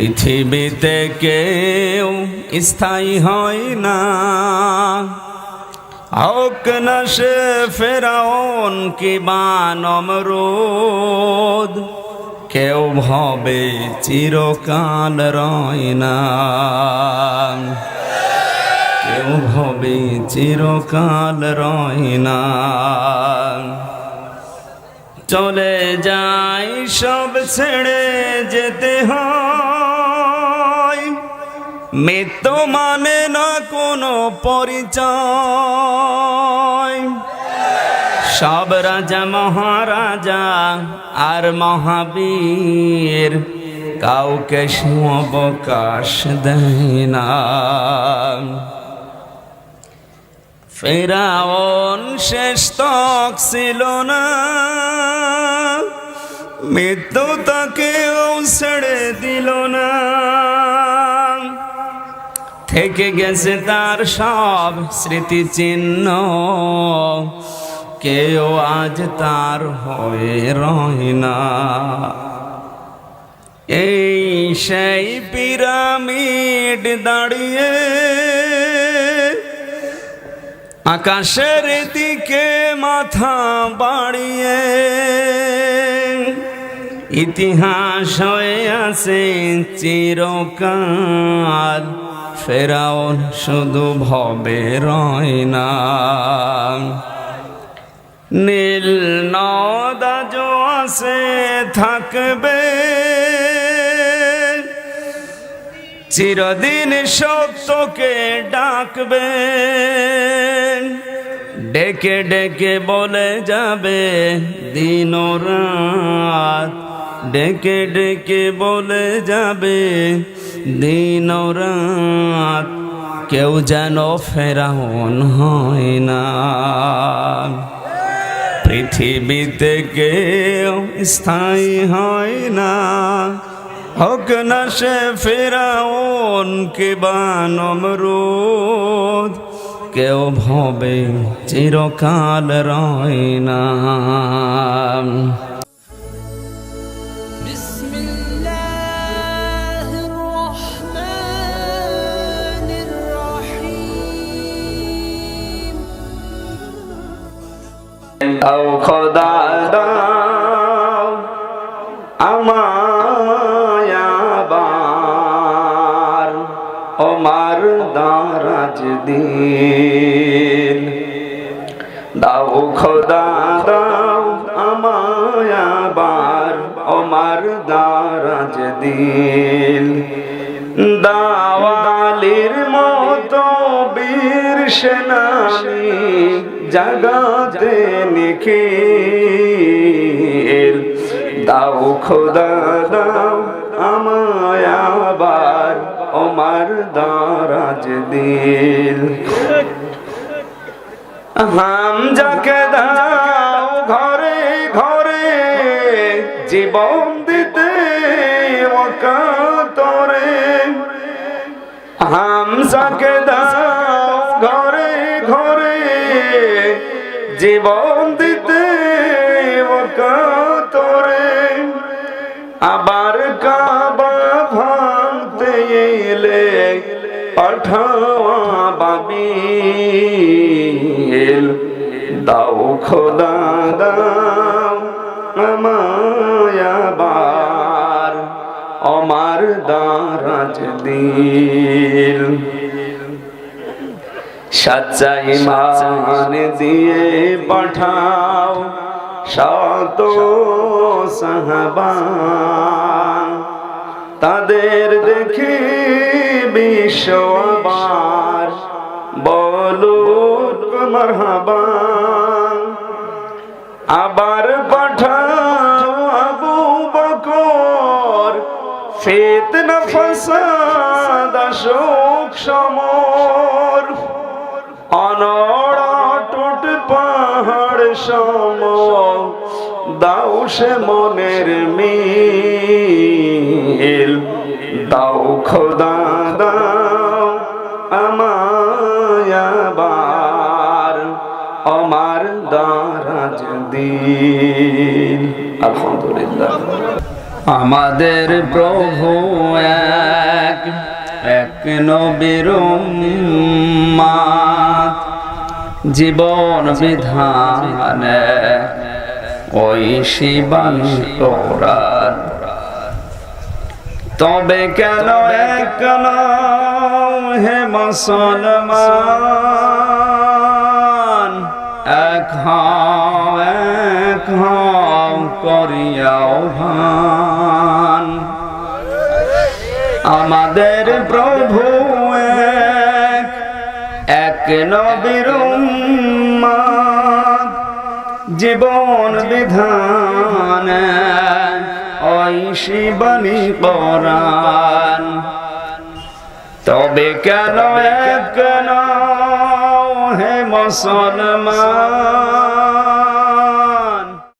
পৃথিবীতে কেউ স্থায়ী হয় না। হোক না সে ফেরাউন কি বা নমরুদ। কেউ ভবে চিরকাল রয় না। কেউ ভবে চিরকাল রয় না। চলে যাই সব ছেড়ে যেতে হয়। মৃত্যু মানে না কোনো পরিচয়। সব রাজা, মহারাজা আর মহাবীর কাউকে অবকাশ দেয় না। ফেরাউন শেষ তক ছিল না। মৃত্যু তাকেও ছেড়ে দিল না। থেকে গেছে তার সব স্মৃতিচিহ্ন। কেউ আজ তার হয়ে রয় না। এই সেই পিরামিড দাঁড়িয়ে আকাশের দিকে মাথা বাড়িয়ে ইতিহাস হয়ে আছে চিরকাল। ফেরাউন শুধু ভবে রয় না। নীল নদাজ আছে থাকবে। চিরদিন সত্যকে ডাকবে। ডেকে ডেকে বলে যাবে দিন রাত। ডেকে ডেকে বলে যাবে দিন রাত। কেউ যেন ফেরাউন হয় না। পৃথিবীতে কেউ স্থায়ী হয় না। হোক না সে ফেরাউন কে বা নমরুদ কেউ ভবে চিরকাল রয় না। আও খোদা দাও, আমায় আবার ওমার দারাজ দিন। দাও খোদা দাও, আমায় আবার ওমার দারাজ দিন। দাওয়ালির বীর সেনানি জাগাতে নিখিল। দাও খোদা, দাও আমায় আবার দারাজ দিল। হাম যাকে দাও ঘরে ঘরে জীবন দিতে ওকা তোরে হাম হামসাকে দাও জীবন দিতে অকাতরে আবার কাবা ভাঙতে এলে পাঠাওয়া বাবিল দাও খোদা, দাও আমায় আবার। আমার দারাজ দিল। সচ্চা ইমান দিয়ে পাঠাও শত সাহাবা। তাদের দেখে বিশ্ব আবার বলুক মারহাবা। আবার পাঠাও আবু বকর। ফিতনা, ফাসাদ সমর। অনড় পাহাড় সম, দাও সে মনের মিল। দাও খোদা, দাও আমায় আবার আমার দারাজ দিন আলহামদুলিল্লাহ। আমাদের প্রভু এক এক নবীর উম্মাদ জীবন বিধানে। ওই শিবান তবে কেন এক হে মুসলমান? এক এক করিয়াও ভান। আমাদের প্রভু এক নবীর জীবন বিধান ওই শিবানী পরাণ। তবে কেন এক হে মুসলমান?